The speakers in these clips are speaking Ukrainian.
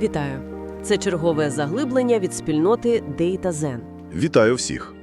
Вітаю! Це чергове заглиблення від спільноти DataZen. Вітаю всіх.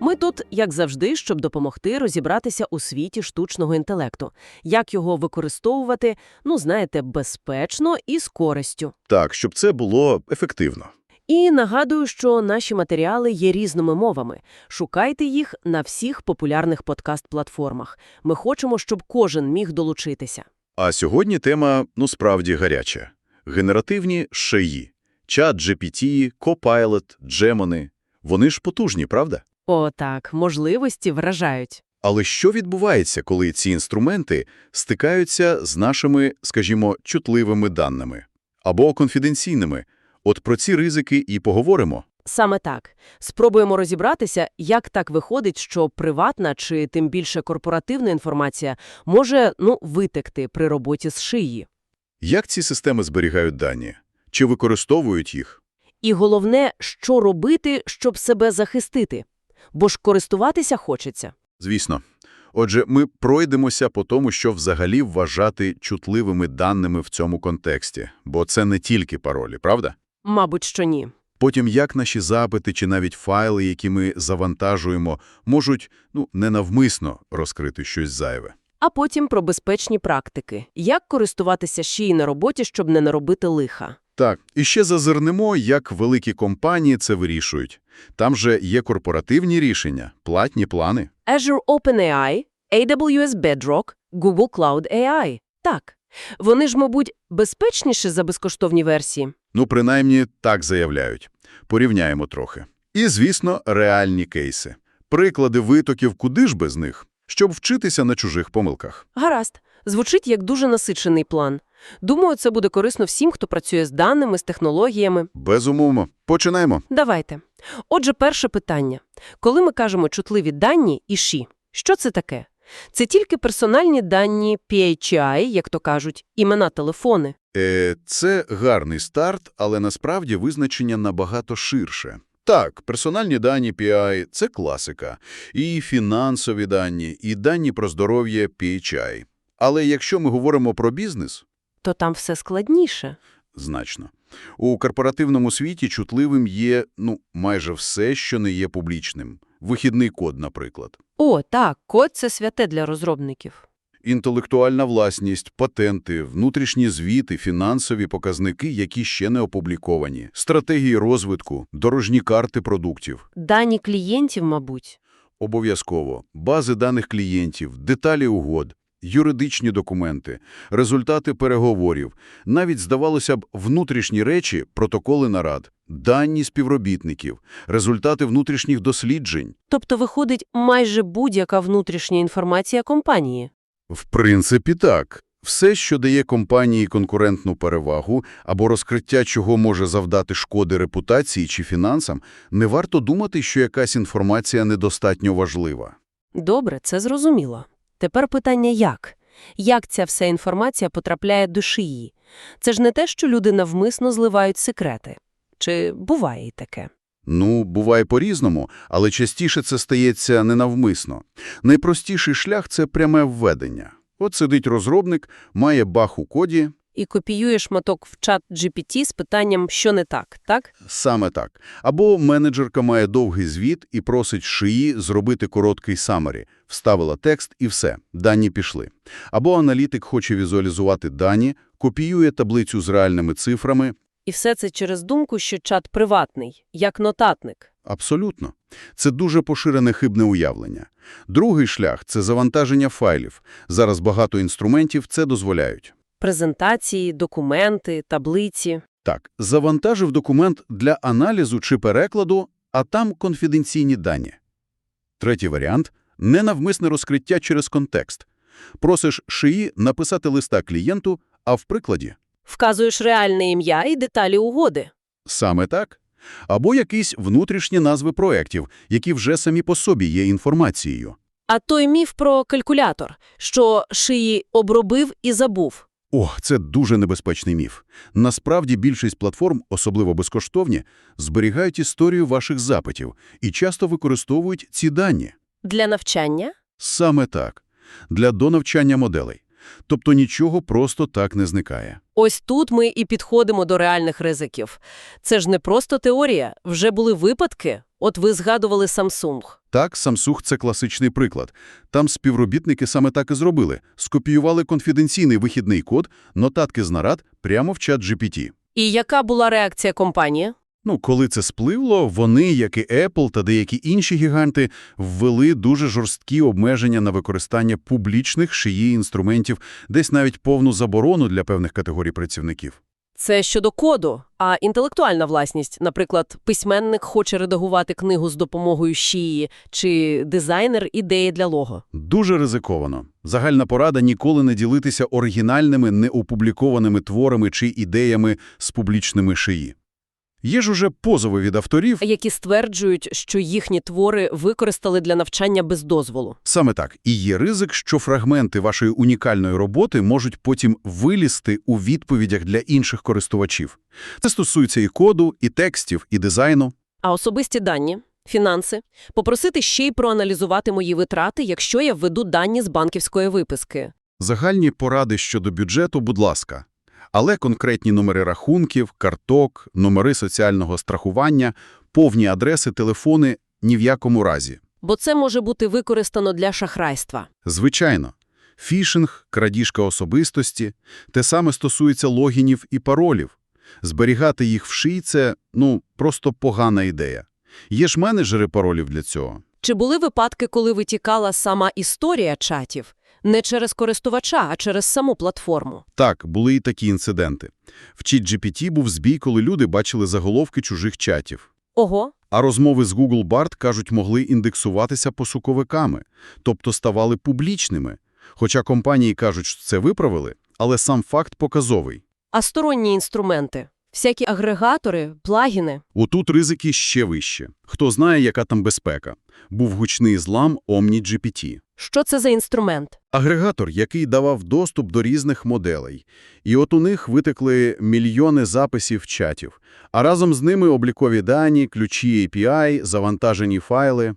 Ми тут, як завжди, щоб допомогти розібратися у світі штучного інтелекту, як його використовувати, ну, знаєте, безпечно і з користю. Так, щоб це було ефективно. І нагадую, що наші матеріали є різними мовами. Шукайте їх на всіх популярних подкаст-платформах. Ми хочемо, щоб кожен міг долучитися. А сьогодні тема, ну, справді гаряча. Генеративні шеї. Чат GPT, Copilot, Gemini. Вони ж потужні, правда? О, так, можливості вражають. Але що відбувається, коли ці інструменти стикаються з нашими, скажімо, чутливими даними? Або конфіденційними? От про ці ризики і поговоримо. Саме так. Спробуємо розібратися, як так виходить, що приватна чи тим більше корпоративна інформація може, ну, витекти при роботі з шиї. Як ці системи зберігають дані? Чи використовують їх? І головне, що робити, щоб себе захистити. Бо ж користуватися хочеться. Звісно. Отже, ми пройдемося по тому, що взагалі вважати чутливими даними в цьому контексті, бо це не тільки паролі, правда? Мабуть, що ні. Потім, як наші запити чи навіть файли, які ми завантажуємо, можуть, ну, ненавмисно розкрити щось зайве. А потім про безпечні практики. Як користуватися шиї на роботі, щоб не наробити лиха. Так, і ще зазирнемо, як великі компанії це вирішують. Там же є корпоративні рішення, платні плани. Azure OpenAI, AWS Bedrock, Google Cloud AI. Так. Вони ж, мабуть, безпечніші за безкоштовні версії. Ну, принаймні, так заявляють. Порівняємо трохи. І, звісно, реальні кейси. Приклади витоків куди ж без них, щоб вчитися на чужих помилках. Гаразд. Звучить як дуже насичений план. Думаю, це буде корисно всім, хто працює з даними, з технологіями. Безумовно. Починаємо. Давайте. Отже, перше питання. Коли ми кажемо чутливі дані і ші, що це таке? Це тільки персональні дані PHI, як то кажуть, імена телефони. Е, це гарний старт, але насправді визначення набагато ширше. Так, персональні дані PI – це класика. І фінансові дані, і дані про здоров'я PHI. Але якщо ми говоримо про бізнес, То там все складніше. значно. У корпоративному світі чутливим є, ну, майже все, що не є публічним. Вихідний код, наприклад. О, так, код – це святе для розробників. Інтелектуальна власність, патенти, внутрішні звіти, фінансові показники, які ще не опубліковані, стратегії розвитку, дорожні карти продуктів. Дані клієнтів, мабуть. Обов'язково. Бази даних клієнтів, деталі угод, юридичні документи, результати переговорів, навіть, здавалося б, внутрішні речі, протоколи нарад, дані співробітників, результати внутрішніх досліджень. Тобто виходить майже будь-яка внутрішня інформація компанії. В принципі, так. Все, що дає компанії конкурентну перевагу або розкриття чого може завдати шкоди репутації чи фінансам, не варто думати, що якась інформація недостатньо важлива. Добре, це зрозуміло. Тепер питання як? Як ця вся інформація потрапляє до шиї? Це ж не те, що люди навмисно зливають секрети. Чи буває і таке? Ну, буває по-різному, але частіше це стається ненавмисно. Найпростіший шлях – це пряме введення. От сидить розробник, має бах у коді, І копіює шматок в чат GPT з питанням, що не так, так? саме так. Або менеджерка має довгий звіт і просить шиї зробити короткий самері. Вставила текст і все, дані пішли. Або аналітик хоче візуалізувати дані, копіює таблицю з реальними цифрами. І все це через думку, що чат приватний, як нотатник. Абсолютно. Це дуже поширене хибне уявлення. Другий шлях – це завантаження файлів. Зараз багато інструментів це дозволяють. Презентації, документи, таблиці. Так, завантажив документ для аналізу чи перекладу, а там конфіденційні дані. Третій варіант – ненавмисне розкриття через контекст. Просиш шиї написати листа клієнту, а в прикладі Вказуєш реальне ім'я і деталі угоди. саме так. Або якісь внутрішні назви проєктів, які вже самі по собі є інформацією. А той міф про калькулятор, що шиї обробив і забув. О, це дуже небезпечний міф. Насправді більшість платформ, особливо безкоштовні, зберігають історію ваших запитів і часто використовують ці дані. Для навчання? Саме так. Для донавчання моделей. Тобто нічого просто так не зникає. Ось тут ми і підходимо до реальних ризиків. Це ж не просто теорія, вже були випадки. От ви згадували Samsung. Так, Samsung – це класичний приклад. Там співробітники саме так і зробили. Скопіювали конфіденційний вихідний код, нотатки з нарад прямо в чат GPT. І яка була реакція компанії? Ну, коли це спливло, вони, як і Apple та деякі інші гіганти, ввели дуже жорсткі обмеження на використання публічних шиї інструментів, десь навіть повну заборону для певних категорій працівників. Це щодо коду, а інтелектуальна власність, наприклад, письменник хоче редагувати книгу з допомогою шиї, чи дизайнер ідеї для лого. Дуже ризиковано. Загальна порада – ніколи не ділитися оригінальними, неопублікованими творами чи ідеями з публічними шиї. Є ж уже позови від авторів, які стверджують, що їхні твори використали для навчання без дозволу. Саме так. І є ризик, що фрагменти вашої унікальної роботи можуть потім вилізти у відповідях для інших користувачів. Це стосується і коду, і текстів, і дизайну. А особисті дані, фінанси, попросити ще й проаналізувати мої витрати, якщо я введу дані з банківської виписки. Загальні поради щодо бюджету, будь ласка. Але конкретні номери рахунків, карток, номери соціального страхування, повні адреси, телефони – ні в якому разі. Бо це може бути використано для шахрайства. Звичайно. Фішинг, крадіжка особистості – те саме стосується логінів і паролів. Зберігати їх в шиї – це, ну, просто погана ідея. Є ж менеджери паролів для цього. Чи були випадки, коли витікала сама історія чатів? Не через користувача, а через саму платформу. Так, були і такі інциденти. В ChatGPT був збій, коли люди бачили заголовки чужих чатів. Ого, А розмови з Google Bard, кажуть, могли індексуватися посуковиками, тобто ставали публічними. Хоча компанії кажуть, що це виправили, але сам факт показовий. а сторонні інструменти? Всякі агрегатори, плагіни? Отут ризики ще вище. Хто знає, яка там безпека. Був гучний злам OmniGPT. Що це за інструмент? Агрегатор, який давав доступ до різних моделей. І от у них витекли мільйони записів чатів, а разом з ними облікові дані, ключі API, завантажені файли.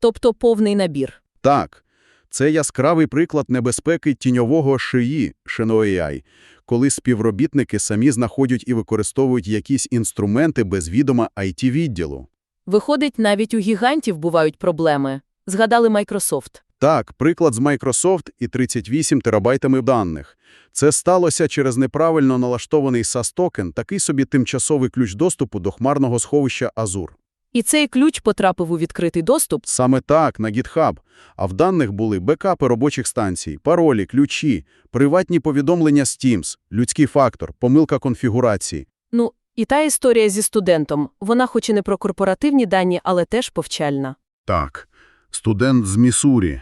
Тобто повний набір. Так, це яскравий приклад небезпеки тіньового шиї, AI, коли співробітники самі знаходять і використовують якісь інструменти без відома IT-відділу. Виходить, навіть у гігантів бувають проблеми. Згадали Microsoft. Так, приклад з Microsoft і 38 терабайтами даних. Це сталося через неправильно налаштований SAS-токен, такий собі тимчасовий ключ доступу до хмарного сховища Azure. І цей ключ потрапив у відкритий доступ. Саме так, на GitHub. А в даних були бекапи робочих станцій, паролі, ключі, приватні повідомлення з Teams, людський фактор, помилка конфігурації. Ну, і та історія зі студентом. Вона хоч і не про корпоративні дані, але теж повчальна. Так, студент з Міссурі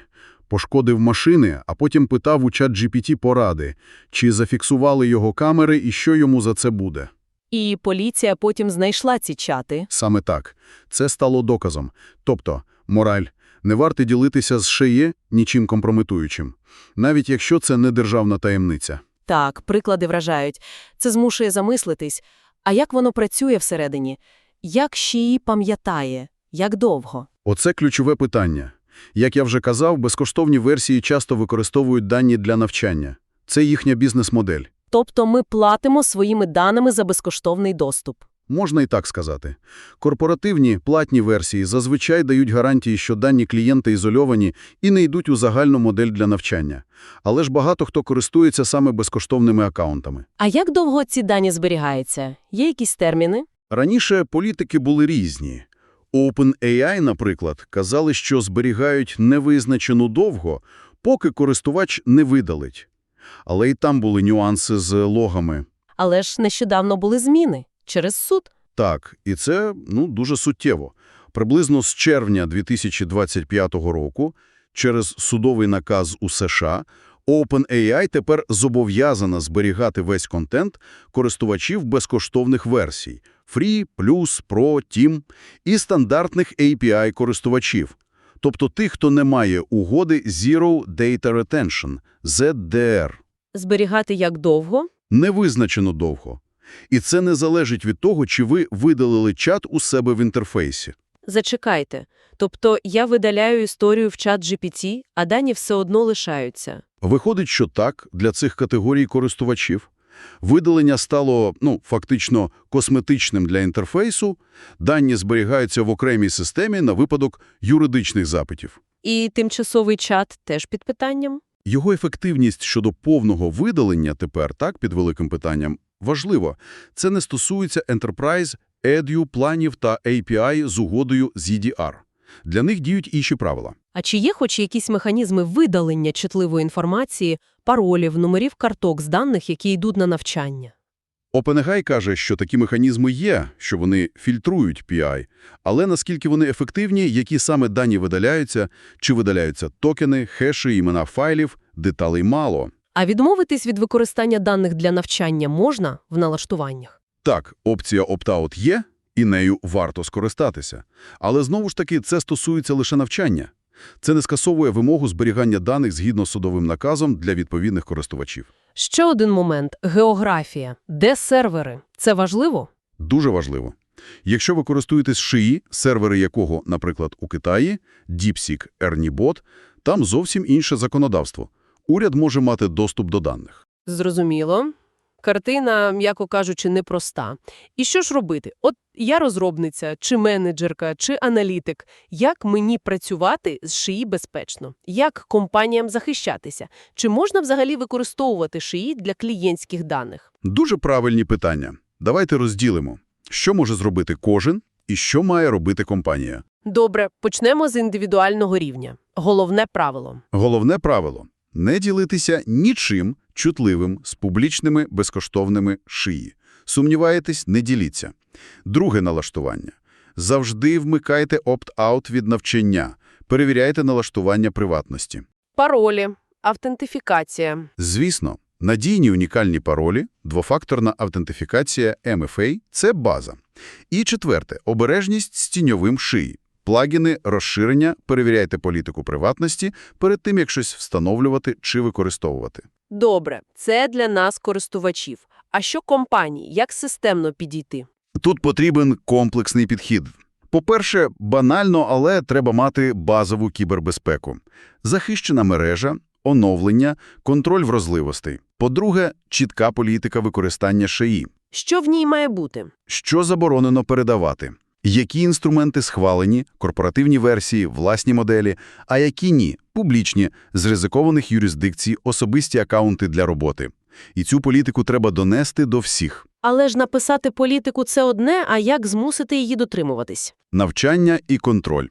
пошкодив машини, а потім питав у чат GPT поради, чи зафіксували його камери і що йому за це буде. І поліція потім знайшла ці чати. Саме так. Це стало доказом. Тобто, мораль, не варто ділитися з шиє нічим компрометуючим, навіть якщо це не державна таємниця. Так, приклади вражають. Це змушує замислитись. А як воно працює всередині? Як ще її пам'ятає? Як довго? Оце ключове питання. Як я вже казав, безкоштовні версії часто використовують дані для навчання. Це їхня бізнес-модель. Тобто ми платимо своїми даними за безкоштовний доступ. Можна і так сказати. Корпоративні, платні версії зазвичай дають гарантії, що дані клієнта ізольовані і не йдуть у загальну модель для навчання. Але ж багато хто користується саме безкоштовними акаунтами. А як довго ці дані зберігаються? Є якісь терміни? Раніше політики були різні. OpenAI, наприклад, казали, що зберігають невизначену довго, поки користувач не видалить. Але і там були нюанси з логами. Але ж нещодавно були зміни через суд. Так, і це ну, дуже суттєво. Приблизно з червня 2025 року через судовий наказ у США OpenAI тепер зобов'язана зберігати весь контент користувачів безкоштовних версій Free, Plus, Pro, Team і стандартних API-користувачів, тобто тих, хто не має угоди Zero Data Retention – ZDR. Зберігати як довго? Невизначено довго. І це не залежить від того, чи ви видалили чат у себе в інтерфейсі. Зачекайте. Тобто я видаляю історію в чат GPT, а дані все одно лишаються. Виходить, що так, для цих категорій користувачів. Видалення стало, ну, фактично, косметичним для інтерфейсу, дані зберігаються в окремій системі на випадок юридичних запитів. І тимчасовий чат теж під питанням? Його ефективність щодо повного видалення тепер, так, під великим питанням, важливо. Це не стосується Enterprise, EDU, планів та API з угодою з EDR. Для них діють інші правила. А чи є хоч якісь механізми видалення чутливої інформації, паролів, номерів карток з даних, які йдуть на навчання? OpenAI каже, що такі механізми є, що вони фільтрують PI, але наскільки вони ефективні, які саме дані видаляються, чи видаляються токени, хеші, імена файлів, деталей мало. А відмовитись від використання даних для навчання можна в налаштуваннях? Так, опція opt-out є, і нею варто скористатися. Але знову ж таки це стосується лише навчання. Це не скасовує вимогу зберігання даних згідно з судовим наказом для відповідних користувачів. Ще один момент – географія. Де сервери? Це важливо? Дуже важливо. Якщо ви користуєтесь шиї, сервери якого, наприклад, у Китаї, DeepSeek, ErnieBot, там зовсім інше законодавство. Уряд може мати доступ до даних. Зрозуміло. Картина, м'яко кажучи, непроста. І що ж робити? От я розробниця, чи менеджерка, чи аналітик. Як мені працювати з шиї безпечно? Як компаніям захищатися? Чи можна взагалі використовувати шиї для клієнтських даних? Дуже правильні питання. Давайте розділимо, що може зробити кожен і що має робити компанія. Добре, почнемо з індивідуального рівня. Головне правило. Головне правило – не ділитися нічим чутливим з публічними безкоштовними шиї. Сумніваєтесь – не діліться. Друге налаштування. Завжди вмикайте опт-аут від навчання. Перевіряйте налаштування приватності. Паролі, автентифікація. Звісно, надійні унікальні паролі, двофакторна автентифікація MFA – це база. І четверте – обережність з тіньовим шиї. Плагіни, розширення, перевіряйте політику приватності перед тим, як щось встановлювати чи використовувати. Добре, це для нас користувачів. А що компанії? Як системно підійти? Тут потрібен комплексний підхід. По-перше, банально, але треба мати базову кібербезпеку. Захищена мережа, оновлення, контроль вразливостей. По-друге, чітка політика використання шиї. Що в ній має бути? Що заборонено передавати? Які інструменти схвалені, корпоративні версії, власні моделі, а які ні, публічні, з ризикованих юрисдикцій, особисті акаунти для роботи. І цю політику треба донести до всіх. Але ж написати політику – це одне, а як змусити її дотримуватись? Навчання і контроль.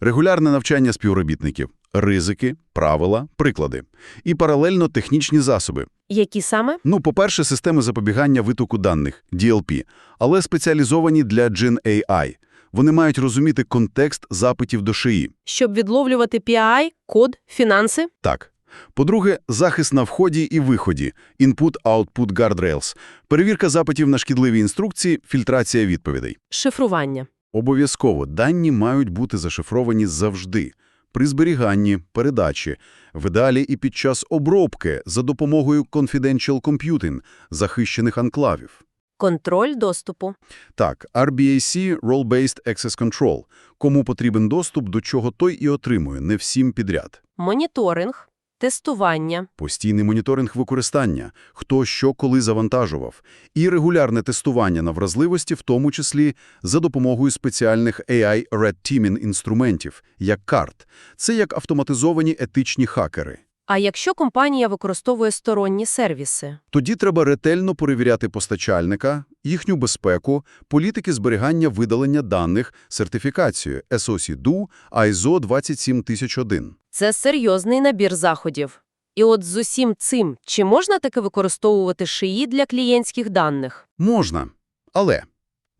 Регулярне навчання співробітників. Ризики, правила, приклади. І паралельно технічні засоби. Які саме? Ну, по-перше, системи запобігання витоку даних – DLP, але спеціалізовані для Gen AI. Вони мають розуміти контекст запитів до шиї. Щоб відловлювати PI, код, фінанси? Так. По-друге, захист на вході і виході, input-output guardrails, перевірка запитів на шкідливі інструкції, фільтрація відповідей. Шифрування. Обов'язково дані мають бути зашифровані завжди. При зберіганні, передачі, в ідеалі і під час обробки за допомогою confidential computing, захищених анклавів. Контроль доступу. Так, RBAC – Role-Based Access Control. Кому потрібен доступ, до чого той і отримує, не всім підряд. Моніторинг. Тестування. Постійний моніторинг використання, хто що коли завантажував, і регулярне тестування на вразливості, в тому числі за допомогою спеціальних AI Red Teaming інструментів, як карт. Це як автоматизовані етичні хакери. А якщо компанія використовує сторонні сервіси? Тоді треба ретельно перевіряти постачальника, їхню безпеку, політики зберігання видалення даних, сертифікацію SOC-DO, ISO 27001. Це серйозний набір заходів. І от з усім цим, чи можна таки використовувати шиї для клієнтських даних? Можна, але,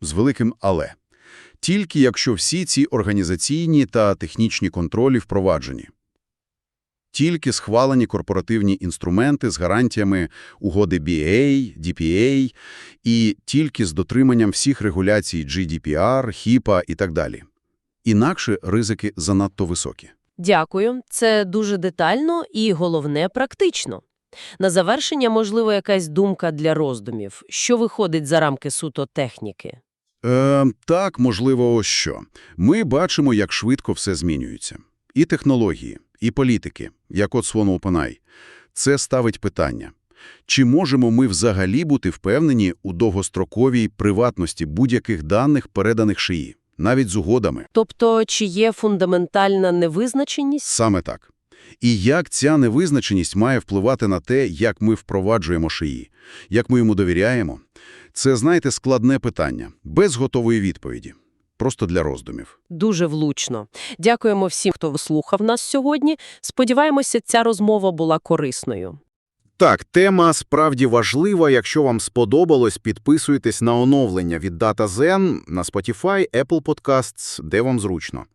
з великим але, тільки якщо всі ці організаційні та технічні контролі впроваджені. Тільки схвалені корпоративні інструменти з гарантіями угоди BA, DPA і тільки з дотриманням всіх регуляцій GDPR, HIPAA і так далі. Інакше ризики занадто високі. Дякую. Це дуже детально і, головне, практично. На завершення, можливо, якась думка для роздумів, що виходить за рамки суто техніки. Е, так, можливо, ось що. Ми бачимо, як швидко все змінюється. І технології, і політики, як от Свон Опанай. Це ставить питання. Чи можемо ми взагалі бути впевнені у довгостроковій приватності будь-яких даних, переданих шиї, навіть з угодами? Тобто, чи є фундаментальна невизначеність? Саме так. І як ця невизначеність має впливати на те, як ми впроваджуємо шиї, як ми йому довіряємо? Це, знаєте, складне питання, без готової відповіді. Просто для роздумів. Дуже влучно. Дякуємо всім, хто слухав нас сьогодні. Сподіваємося, ця розмова була корисною. Так, тема справді важлива. Якщо вам сподобалось, підписуйтесь на оновлення від DataZen на Spotify, Apple Podcasts, де вам зручно.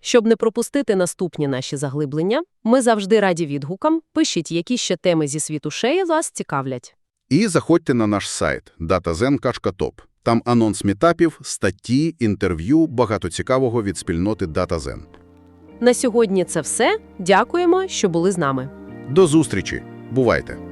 Щоб не пропустити наступні наші заглиблення, ми завжди раді відгукам. Пишіть, які ще теми зі світу шеї вас цікавлять. І заходьте на наш сайт datazen.top. Там анонс мітапів, статті, інтерв'ю, багато цікавого від спільноти DataZen. На сьогодні це все. Дякуємо, що були з нами. До зустрічі! Бувайте!